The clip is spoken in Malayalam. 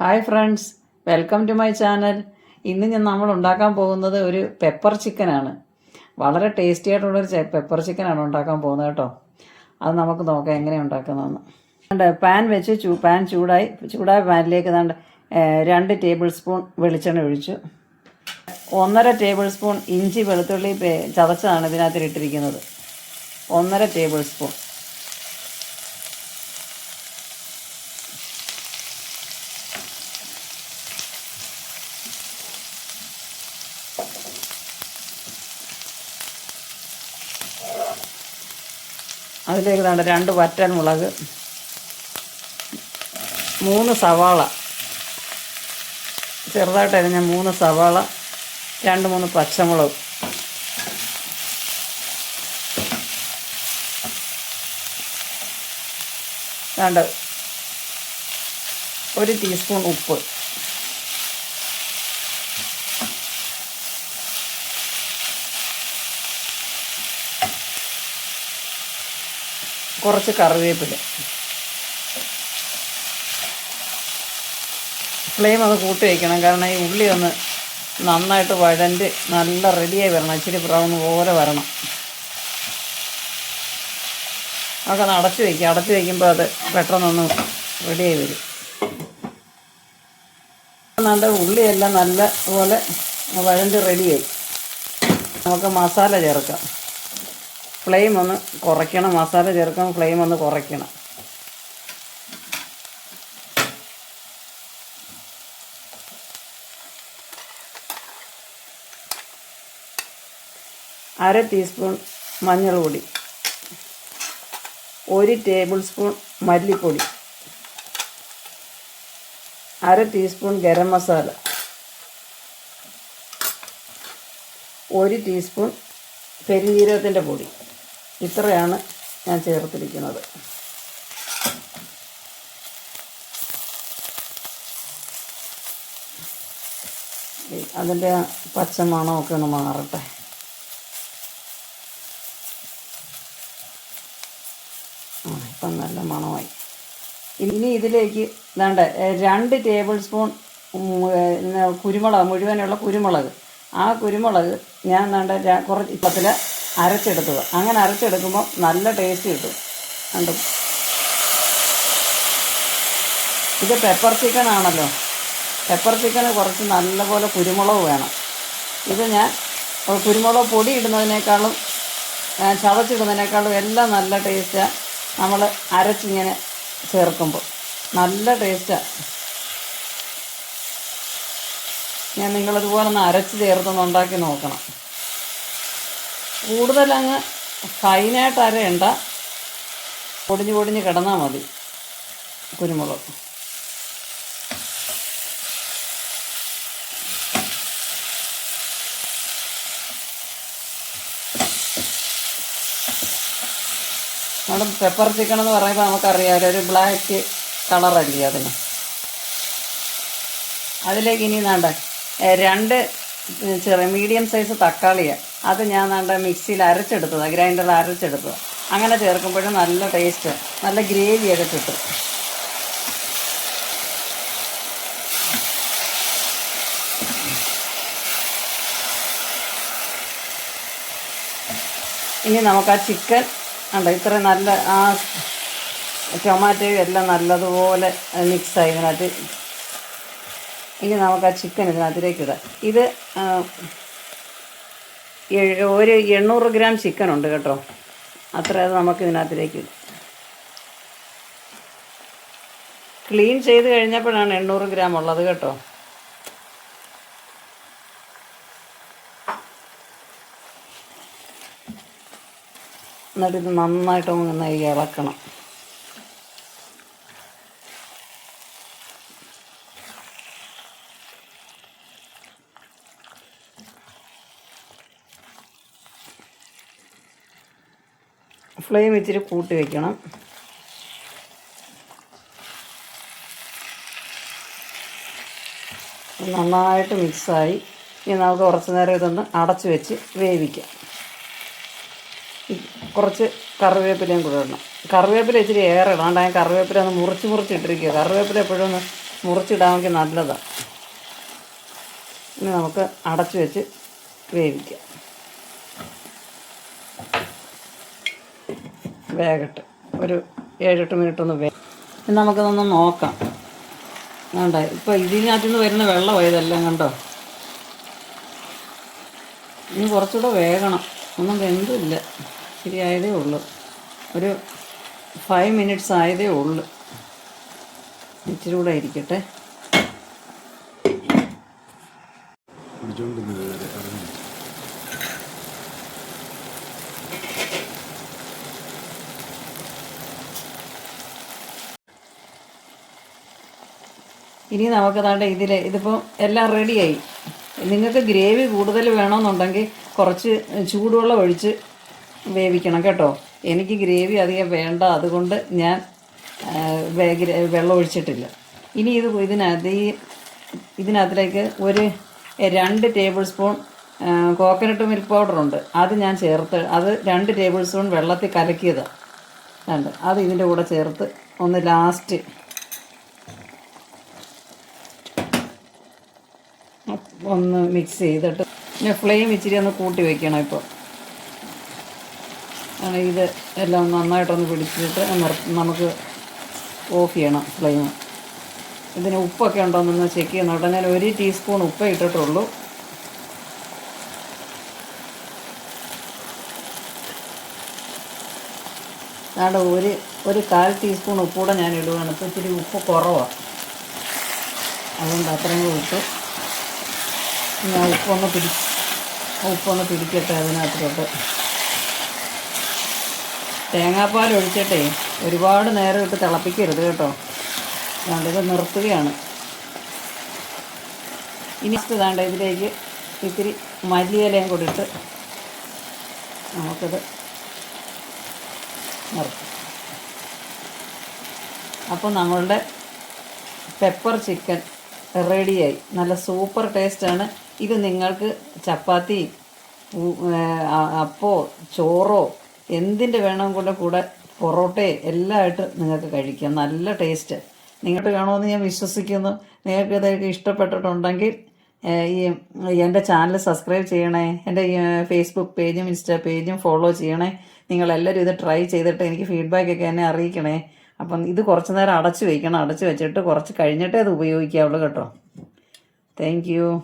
Hi friends welcome to my channel. ഇന്ന് ഞാൻ നമ്മൾ ഉണ്ടാക്കാൻ പോകുന്നത് ഒരു പെപ്പർ ചിക്കനാണ്. വളരെ ടേസ്റ്റി ആയിട്ടുള്ളൊരു പെപ്പർ ചിക്കനാണ് ഉണ്ടാക്കാൻ പോകുന്നത് കേട്ടോ. അത് നമുക്ക് നോക്കാം എങ്ങനെയാണ് ഉണ്ടാക്കുന്നതെന്ന്. ഉണ്ട് പാൻ വെച്ച് ചൂ പാൻ ചൂടായി ചൂടായ പാനിലേക്ക് ഏഹ്, രണ്ട് ടേബിൾ സ്പൂൺ വെളിച്ചെണ്ണ ഒഴിച്ചു. ഒന്നര ടേബിൾ സ്പൂൺ ഇഞ്ചി വെളുത്തുള്ളി ചതച്ചതാണ് ഇതിനകത്ത് ഇട്ടിരിക്കുന്നത് ഒന്നര ടേബിൾ സ്പൂൺ. അതിലേക്ക് വേണ്ട രണ്ട് വറ്റൻ മുളക് മൂന്ന് സവാള. ചെറുതായിട്ട് അരിഞ്ഞ മൂന്ന് സവാള രണ്ട് മൂന്ന് പച്ചമുളക്. രണ്ട് ഒരു ടീസ്പൂൺ ഉപ്പ്. കുറച്ച് കറിവേപ്പില. ഫ്ലെയിം ഒന്ന് കൂട്ടി വയ്ക്കണം കാരണം ഈ ഉള്ളി ഒന്ന് നന്നായിട്ട് വഴണ്ട് നല്ല റെഡിയായി വരണം. ഇച്ചിരി ബ്രൗൺ പോലെ വരണം. അതൊക്കെ ഒന്ന് അടച്ചു വയ്ക്കുക അടച്ചു വയ്ക്കുമ്പോൾ അത് പെട്ടെന്നൊന്ന് റെഡിയായി വരും. നല്ല ഉള്ളിയെല്ലാം നല്ല പോലെ വഴണ്ട് റെഡിയായി നമുക്ക് മസാല ചേർക്കാം. ഫ്ലെയിം ഒന്ന് കുറയ്ക്കണം മസാല ചേർക്കുമ്പോൾ ഫ്ലെയിം ഒന്ന് കുറയ്ക്കണം. അര ടീസ്പൂൺ മഞ്ഞൾപ്പൊടി. ഒരു ടേബിൾ സ്പൂൺ മല്ലിപ്പൊടി. അര ടീസ്പൂൺ ഗരം മസാല ഒരു ടീസ്പൂൺ പെരുംജീരകത്തിന്റെ പൊടി. ഇത്രയാണ് ഞാൻ ചേർത്തിരിക്കുന്നത്. അതിന്റെ പച്ച മണമൊക്കെ ഒന്ന് മാറട്ടെ. ആ ഇപ്പം നല്ല മണമായി. ഇനി ഇതിലേക്ക് വേണ്ട രണ്ട് ടേബിൾ സ്പൂൺ കുരുമുളക് മുഴുവനുള്ള കുരുമുളക്. ആ കുരുമുളക് ഞാൻ വേണ്ട കുറച്ച് ഇപ്പത്തിൽ അരച്ചെടുത്തത്. അങ്ങനെ അരച്ചെടുക്കുമ്പോൾ നല്ല ടേസ്റ്റ് കിട്ടും. കണ്ടു? ഇത് പെപ്പർ ചിക്കൻ ആണല്ലോ. പെപ്പർ ചിക്കന് കുറച്ച് നല്ലപോലെ കുരുമുളക് വേണം. ഇത് ഞാൻ കുരുമുളക് പൊടി ഇടുന്നതിനേക്കാളും ചതച്ചിടുന്നതിനേക്കാളും എല്ലാം നല്ല ടേസ്റ്റാണ് നമ്മൾ അരച്ചിങ്ങനെ ചേർക്കുമ്പോൾ നല്ല ടേസ്റ്റാണ് ഞാൻ നിങ്ങളിതുപോലെ ഒന്ന് അരച്ച് ചേർത്തൊന്ന് ഉണ്ടാക്കി നോക്കണം. കൂടുതലങ്ങ് ഫൈനായിട്ട് അരയണ്ട. പൊടിഞ്ഞ് പൊടിഞ്ഞ് കിടന്നാൽ മതി കുരുമുളക്. നമ്മുടെ പെപ്പർ ചിക്കൻ എന്ന് പറയുമ്പോൾ നമുക്കറിയാമല്ലോ ഒരു ബ്ലാക്ക് കളറല്ലേ അതിന്. അതിലേക്ക് ഇനി നാണ്ട രണ്ട് ചെറിയ മീഡിയം സൈസ് തക്കാളിയാണ് അത് ഞാൻ നല്ല മിക്സിയിൽ അരച്ചെടുത്തതാണ് ഗ്രൈൻഡറിൽ അരച്ചെടുത്തത്. അങ്ങനെ ചേർക്കുമ്പോഴും നല്ല ടേസ്റ്റ് നല്ല ഗ്രേവിയൊക്കെ കിട്ടും. ഇനി നമുക്ക് ആ ചിക്കൻ ഉണ്ട് ഇത്ര നല്ല ആ ടൊമാറ്റോയും എല്ലാം നല്ലതുപോലെ മിക്സായി ഇതിനകത്ത്. ഇനി നമുക്ക് ആ ചിക്കൻ ഇതിനകത്തിലേക്ക് ഇടാം. ഇത് ഒരു എണ്ണൂറ് ഗ്രാം ചിക്കൻ ഉണ്ട് കേട്ടോ. അത്ര നമുക്ക് ഇതിനകത്തിലേക്ക് ക്ലീൻ ചെയ്ത് കഴിഞ്ഞപ്പോഴാണ് എണ്ണൂറ് ഗ്രാം ഉള്ളത് കേട്ടോ. എന്നിട്ട് ഇത് നന്നായിട്ട് ഒന്ന് ഇളക്കണം. ഫ്ലെയിം ഇച്ചിരി കൂട്ടി വെക്കണം. നന്നായിട്ട് മിക്സായി. ഇനി നമുക്ക് കുറച്ച് നേരം ഇതൊന്ന് അടച്ചു വെച്ച് വേവിക്കാം. കുറച്ച് കറിവേപ്പിലയും കൂടെ ഇടണം. കറിവേപ്പില ഇച്ചിരി ഏറെ ഇടാണ്ട് ഞാൻ കറിവേപ്പില ഒന്ന് മുറിച്ച് മുറിച്ച് ഇട്ടിരിക്കുക. കറിവേപ്പില എപ്പോഴും ഒന്ന് മുറിച്ചിടാമെങ്കിൽ നല്ലതാണ് ഇനി നമുക്ക് അടച്ചു വെച്ച് വേവിക്കാം. വേഗട്ടെ. ഒരു ഏഴെട്ട് മിനിറ്റ് ഒന്ന് വേ നമുക്കതൊന്ന് നോക്കാം. വേണ്ട ഇപ്പോൾ ഇതിനകത്തു നിന്ന് വരുന്ന വെള്ളം ഇതെല്ലാം കണ്ടോ? ഇനി കുറച്ചുകൂടെ വേകണം. ഒന്നും വെന്തില്ല. ശരിയായതേ ഉള്ളൂ. ഒരു ഫൈവ് മിനിറ്റ്സ് ആയതേ ഉള്ളൂ. ഇച്ചിരി കൂടെ ഇരിക്കട്ടെ. ഇനി നമുക്ക് താണ്ട ഇതിൽ ഇതിപ്പോൾ എല്ലാം റെഡിയായി. നിങ്ങൾക്ക് ഗ്രേവി കൂടുതൽ വേണമെന്നുണ്ടെങ്കിൽ കുറച്ച് ചൂടുവെള്ളം ഒഴിച്ച് വേവിക്കണം കേട്ടോ. എനിക്ക് ഗ്രേവി അധികം വേണ്ട അതുകൊണ്ട് ഞാൻ വെള്ളം ഒഴിച്ചിട്ടില്ല. ഇനി ഇത് ഇതിനകത്ത് ഈ ഇതിനകത്തിലേക്ക് ഒരു രണ്ട് tablespoon coconut milk powder ഉണ്ട്. അത് ഞാൻ ചേർത്ത് അത് രണ്ട് ടേബിൾ സ്പൂൺ വെള്ളത്തിൽ കലക്കിയതാണ് ഉണ്ട് അത് ഇതിന്റെ കൂടെ ചേർത്ത് ഒന്ന് ലാസ്റ്റ് ഒന്ന് മിക്സ് ചെയ്തിട്ട് പിന്നെ ഫ്ലെയിം ഇച്ചിരി ഒന്ന് കൂട്ടി വെക്കണം ഇപ്പോൾ ഇത് എല്ലാം നന്നായിട്ടൊന്ന് പിടിച്ചിട്ട് നമുക്ക് ഓഫ് ചെയ്യണം ഫ്ലെയിം ഇതിന് ഉപ്പൊക്കെ ഉണ്ടോയെന്നൊന്ന് ചെക്ക് ചെയ്യണം. കേട്ടോ ഞാൻ ഒരു ടീസ്പൂൺ ഉപ്പ് ഇട്ടിട്ടുള്ളൂ. അവിടെ ഒരു ഒരു കാൽ ടീസ്പൂൺ ഉപ്പൂടെ ഞാൻ ഇടുകയാണ് ഇപ്പോൾ ഇച്ചിരി ഉപ്പ് കുറവാണ് അതുകൊണ്ട് അത്രയും ഞാൻ ഉപ്പൊന്ന് പിടി ഉപ്പൊന്ന് പിടിക്കട്ടെ അതിനകത്തോട്ട് തേങ്ങാപ്പാൽ ഒഴിച്ചിട്ടേ ഒരുപാട് നേരം ഇട്ട് തിളപ്പിക്കരുത് കേട്ടോ. വേണ്ടത് നിർത്തുകയാണ്. ഇനി ഇതാണ്ട് ഇതിലേക്ക് ഇത്തിരി മല്ലിയിലയും കൂടി ഇട്ട് നമുക്കത് നിർത്തും. അപ്പോൾ നമ്മളുടെ പെപ്പർ ചിക്കൻ റെഡിയായി നല്ല സൂപ്പർ ടേസ്റ്റാണ് ഇത് നിങ്ങൾക്ക് ചപ്പാത്തി അപ്പോ ചോറോ എന്തിന്റെ വേണം കൂടെ കൂടെ പൊറോട്ടയോ എല്ലാം ആയിട്ട് നിങ്ങൾക്ക് കഴിക്കാം. നല്ല ടേസ്റ്റ്. നിങ്ങൾക്ക് കാണുമെന്ന് ഞാൻ വിശ്വസിക്കുന്നു. നിങ്ങൾക്ക് ഇതൊക്കെ ഇഷ്ടപ്പെട്ടിട്ടുണ്ടെങ്കിൽ ഈ എന്റെ ചാനൽ സബ്സ്ക്രൈബ് ചെയ്യണേ. എന്റെ ഫേസ്ബുക്ക് പേജും ഇൻസ്റ്റാ പേജും ഫോളോ ചെയ്യണേ. നിങ്ങളെല്ലാവരും ഇത് ട്രൈ ചെയ്തിട്ട് എനിക്ക് ഫീഡ്ബാക്ക് ഒക്കെ എന്നെ അറിയിക്കണേ. അപ്പം ഇത് കുറച്ച് നേരം അടച്ചു വയ്ക്കണം അടച്ചു വെച്ചിട്ട് കുറച്ച് കഴിഞ്ഞിട്ടേ അത് ഉപയോഗിക്കാവുള്ളൂ കേട്ടോ. താങ്ക്